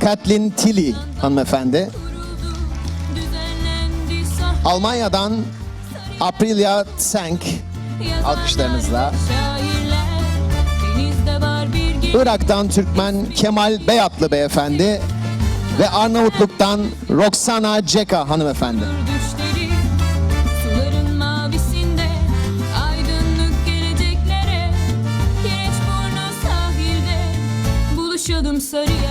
Kathleen Tilly hanımefendi. Almanya'dan Aprilia Tsenk alkışlarınızla. Irak'tan Türkmen Kemal Beyatlı beyefendi ve Arnavutluk'tan Roxana Ceka hanımefendi. Düşleri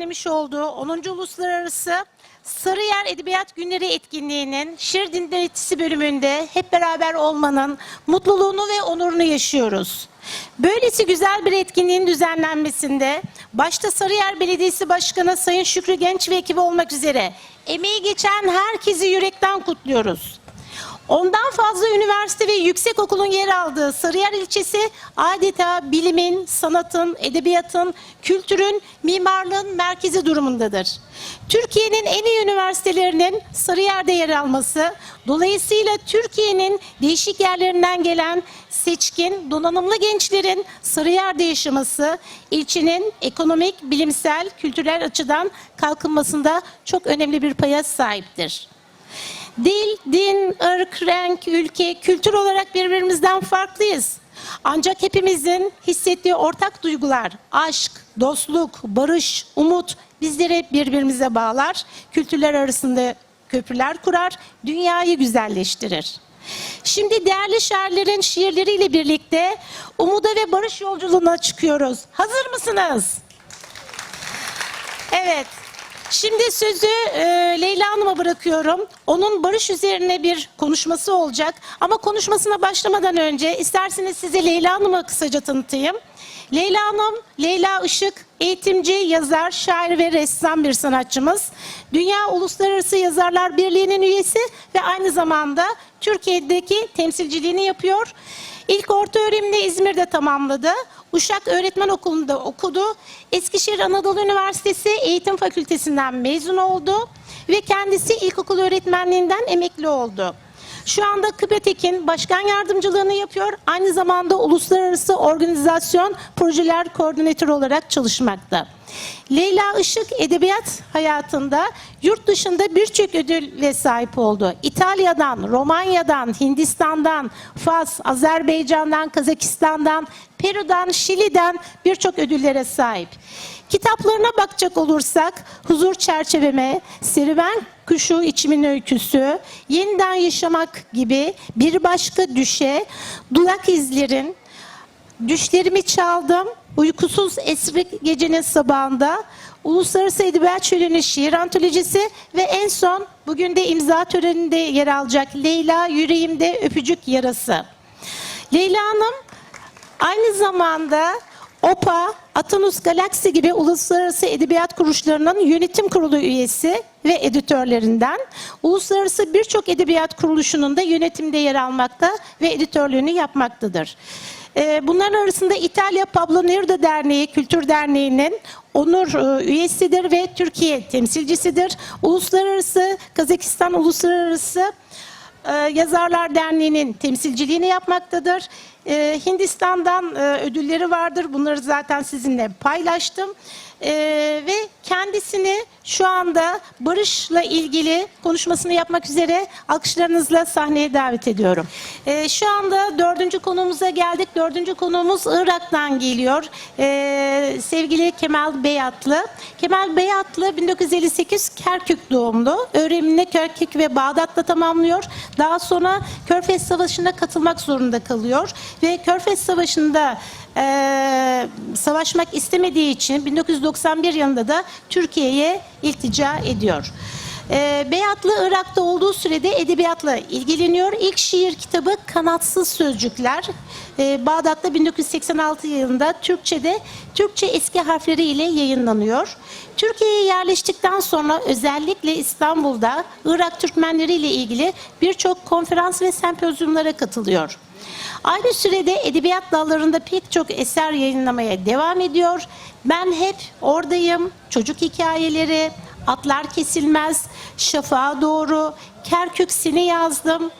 düzenlemiş olduğu 10. Uluslararası Sarıyer Edebiyat Günleri etkinliğinin şiir dinletisi bölümünde hep beraber olmanın mutluluğunu ve onurunu yaşıyoruz. Böylesi güzel bir etkinliğin düzenlenmesinde başta Sarıyer Belediyesi Başkanı Sayın Şükrü Genç ve ekibi olmak üzere emeği geçen herkesi yürekten kutluyoruz. Ondan fazla üniversite ve yüksek okulun yer aldığı Sarıyer ilçesi adeta bilimin, sanatın, edebiyatın, kültürün, mimarlığın merkezi durumundadır. Türkiye'nin en iyi üniversitelerinin Sarıyer'de yer alması, dolayısıyla Türkiye'nin değişik yerlerinden gelen seçkin, donanımlı gençlerin Sarıyer'de yaşaması, ilçenin ekonomik, bilimsel, kültürel açıdan kalkınmasında çok önemli bir paya sahiptir. Dil, din, ırk, renk, ülke, kültür olarak birbirimizden farklıyız. Ancak hepimizin hissettiği ortak duygular, aşk, dostluk, barış, umut bizleri birbirimize bağlar, kültürler arasında köprüler kurar, dünyayı güzelleştirir. Şimdi değerli şairlerin şiirleriyle birlikte umuda ve barış yolculuğuna çıkıyoruz. Hazır mısınız? Evet. Şimdi sözü e, Leyla Hanım'a bırakıyorum. Onun barış üzerine bir konuşması olacak. Ama konuşmasına başlamadan önce isterseniz size Leyla Hanım'ı kısaca tanıtayım. Leyla Hanım, Leyla Işık, eğitimci, yazar, şair ve ressam bir sanatçımız. Dünya Uluslararası Yazarlar Birliği'nin üyesi ve aynı zamanda Türkiye'deki temsilciliğini yapıyor. İlk orta öğrenimini İzmir'de tamamladı. Uşak Öğretmen Okulu'nda okudu. Eskişehir Anadolu Üniversitesi Eğitim Fakültesinden mezun oldu ve kendisi ilkokul öğretmenliğinden emekli oldu. Şu anda Kıbrıtek'in başkan yardımcılığını yapıyor. Aynı zamanda uluslararası organizasyon projeler koordinatörü olarak çalışmakta. Leyla Işık edebiyat hayatında yurt dışında birçok ödülle sahip oldu. İtalya'dan, Romanya'dan, Hindistan'dan, Fas, Azerbaycan'dan, Kazakistan'dan, Peru'dan, Şili'den birçok ödüllere sahip. Kitaplarına bakacak olursak Huzur Çerçeveme, Serüven Kuşu İçimin Öyküsü, Yeniden Yaşamak gibi bir başka düşe, Dudak İzlerin, Düşlerimi çaldım. Uykusuz esri gecenin sabahında. Uluslararası Edebiyat Şöleni Şiir Antolojisi ve en son bugün de imza töreninde yer alacak Leyla Yüreğimde Öpücük Yarası. Leyla Hanım aynı zamanda OPA, Atanus Galaxy gibi uluslararası edebiyat kuruluşlarının yönetim kurulu üyesi ve editörlerinden. Uluslararası birçok edebiyat kuruluşunun da yönetimde yer almakta ve editörlüğünü yapmaktadır. Ee, Bunların arasında İtalya Pablo Neruda Derneği, Kültür Derneği'nin onur e, üyesidir ve Türkiye temsilcisidir. Uluslararası, Kazakistan Uluslararası e, Yazarlar Derneği'nin temsilciliğini yapmaktadır. E, Hindistan'dan e, ödülleri vardır. Bunları zaten sizinle paylaştım. E, ve kendisini şu anda barışla ilgili konuşmasını yapmak üzere alkışlarınızla sahneye davet ediyorum. E, şu anda dördüncü konuğumuza geldik. Dördüncü konuğumuz Irak'tan geliyor. E, sevgili Kemal Beyatlı. Kemal Beyatlı 1958 Kerkük doğumlu. Öğrenimini Kerkük ve Bağdat'ta tamamlıyor. Daha sonra Körfez Savaşı'na katılmak zorunda kalıyor. Ve Körfez Savaşı'nda e, savaşmak istemediği için 1991 yılında da Türkiye'ye iltica ediyor. E, Beyatlı Irak'ta olduğu sürede edebiyatla ilgileniyor. İlk şiir kitabı Kanatsız Sözcükler. E, Bağdat'ta 1986 yılında Türkçe'de Türkçe eski harfleriyle yayınlanıyor. Türkiye'ye yerleştikten sonra özellikle İstanbul'da Irak Türkmenleri ile ilgili birçok konferans ve sempozyumlara katılıyor. Aynı sürede edebiyat dallarında pek çok eser yayınlamaya devam ediyor. Ben hep oradayım, çocuk hikayeleri, atlar kesilmez, şafağa doğru, Kerkük seni yazdım,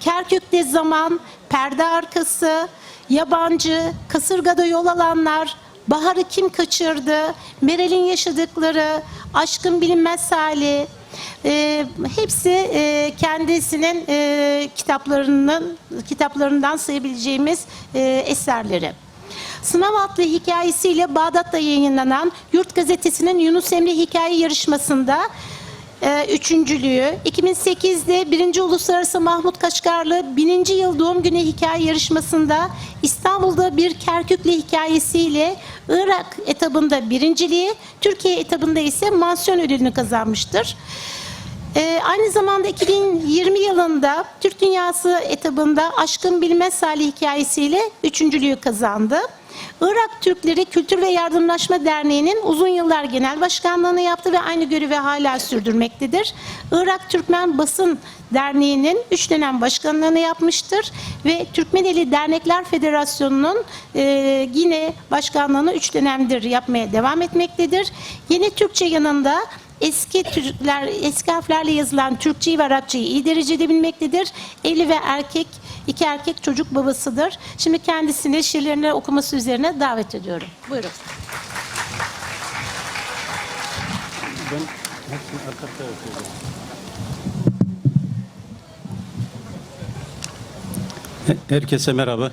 Kerkük'te zaman, Perde Arkası, Yabancı, Kasırgada Yol Alanlar, Baharı Kim Kaçırdı, Meral'in Yaşadıkları, Aşkın Bilinmez Hali, e, hepsi e, kendisinin e, kitaplarının kitaplarından sayabileceğimiz e, eserleri. Sınav adlı hikayesiyle Bağdat'ta yayınlanan Yurt Gazetesi'nin Yunus Emre Hikaye Yarışması'nda e, üçüncülüğü, 2008'de 1. Uluslararası Mahmut Kaşgarlı 1000. Yıl Doğum Günü Hikaye Yarışması'nda İstanbul'da bir Kerkük'le hikayesiyle Irak etabında birinciliği, Türkiye etabında ise mansiyon ödülünü kazanmıştır. Ee, aynı zamanda 2020 yılında Türk Dünyası etabında Aşkın Bilmez Hali hikayesiyle üçüncülüğü kazandı. Irak Türkleri Kültür ve Yardımlaşma Derneği'nin uzun yıllar genel başkanlığını yaptı ve aynı görevi hala sürdürmektedir. Irak Türkmen Basın Derneği'nin 3 dönem başkanlığını yapmıştır ve Türkmeneli Dernekler Federasyonu'nun e, yine başkanlığını 3 dönemdir yapmaya devam etmektedir. Yeni Türkçe yanında eski Türkler, eski harflerle yazılan Türkçeyi ve Arapçayı iyi derecede bilmektedir. Evli ve erkek, iki erkek çocuk babasıdır. Şimdi kendisini şiirlerini okuması üzerine davet ediyorum. Buyurun. Ben hepsini arka okuyacağım. Herkese merhaba.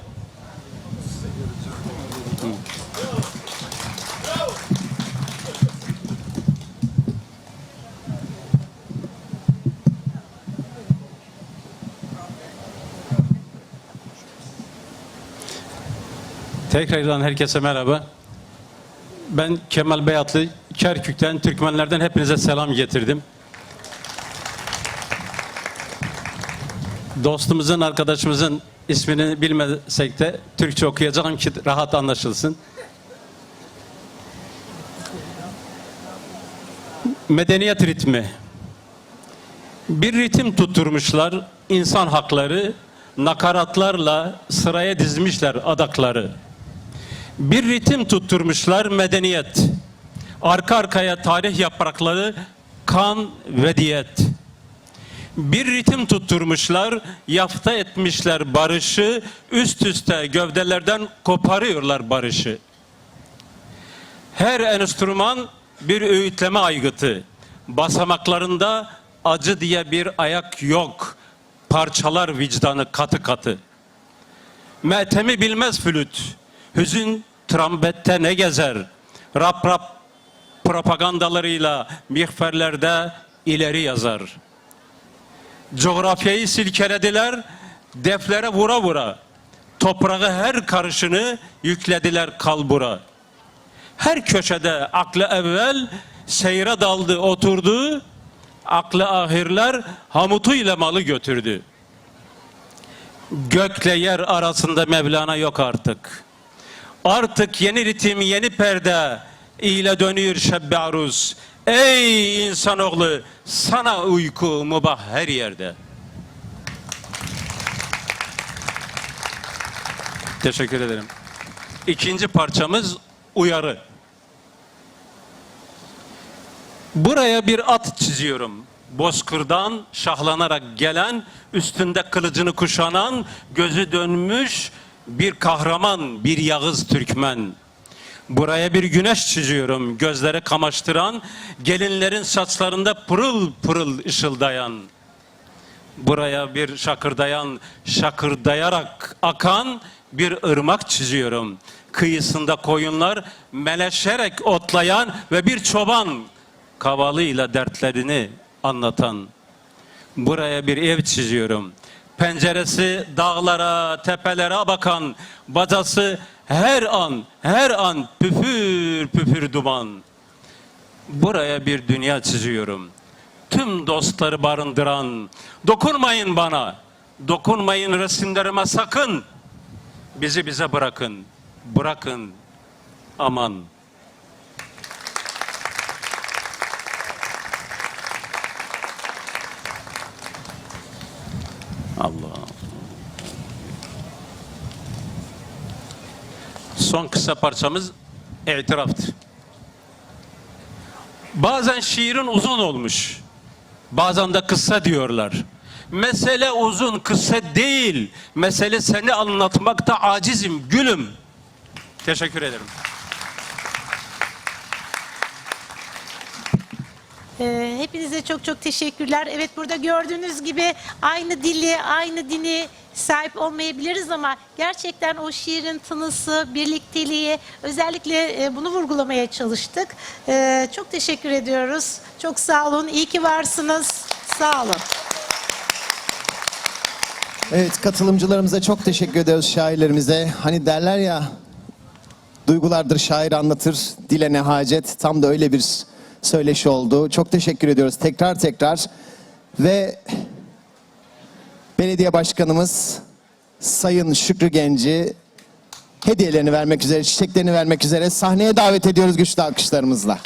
Tekrardan herkese merhaba. Ben Kemal Beyatlı, Kerkük'ten, Türkmenlerden hepinize selam getirdim. Dostumuzun, arkadaşımızın ismini bilmesek de Türkçe okuyacağım ki rahat anlaşılsın. Medeniyet ritmi. Bir ritim tutturmuşlar, insan hakları, nakaratlarla sıraya dizmişler adakları. Bir ritim tutturmuşlar medeniyet. Arka arkaya tarih yaprakları kan ve diyet. Bir ritim tutturmuşlar, yafta etmişler barışı, üst üste gövdelerden koparıyorlar barışı. Her enstrüman bir öğütleme aygıtı. Basamaklarında acı diye bir ayak yok. Parçalar vicdanı katı katı. Metemi bilmez flüt. Hüzün trompette ne gezer? Rap rap propagandalarıyla mihverlerde ileri yazar. Coğrafyayı silkelediler, deflere vura vura. Toprağı her karışını yüklediler kalbura. Her köşede aklı evvel seyre daldı oturdu. Aklı ahirler hamutuyla malı götürdü. Gökle yer arasında Mevlana yok artık. Artık yeni ritim, yeni perde ile dönüyor şebbe aruz. Ey insanoğlu, sana uyku mubah her yerde. Teşekkür ederim. İkinci parçamız uyarı. Buraya bir at çiziyorum. Bozkırdan şahlanarak gelen, üstünde kılıcını kuşanan, gözü dönmüş bir kahraman, bir Yağız Türkmen. Buraya bir güneş çiziyorum, gözleri kamaştıran, gelinlerin saçlarında pırıl pırıl ışıldayan. Buraya bir şakırdayan, şakırdayarak akan bir ırmak çiziyorum. Kıyısında koyunlar meleşerek otlayan ve bir çoban kavalıyla dertlerini anlatan. Buraya bir ev çiziyorum. Penceresi dağlara, tepelere bakan, bacası her an, her an püfür püfür duman. Buraya bir dünya çiziyorum. Tüm dostları barındıran, dokunmayın bana, dokunmayın resimlerime sakın. Bizi bize bırakın, bırakın, aman. Son kısa parçamız itiraftı. Bazen şiirin uzun olmuş. Bazen de kısa diyorlar. Mesele uzun kısa değil. Mesele seni anlatmakta acizim gülüm. Teşekkür ederim. Ee, hepinize çok çok teşekkürler. Evet burada gördüğünüz gibi aynı dili, aynı dini sahip olmayabiliriz ama gerçekten o şiirin tınısı, birlikteliği, özellikle e, bunu vurgulamaya çalıştık. Ee, çok teşekkür ediyoruz. Çok sağ olun. İyi ki varsınız. Sağ olun. Evet katılımcılarımıza çok teşekkür ediyoruz şairlerimize. Hani derler ya duygulardır şair anlatır dile ne hacet. Tam da öyle bir söyleşi oldu. Çok teşekkür ediyoruz tekrar tekrar. Ve belediye başkanımız Sayın Şükrü Genci hediyelerini vermek üzere, çiçeklerini vermek üzere sahneye davet ediyoruz güçlü alkışlarımızla.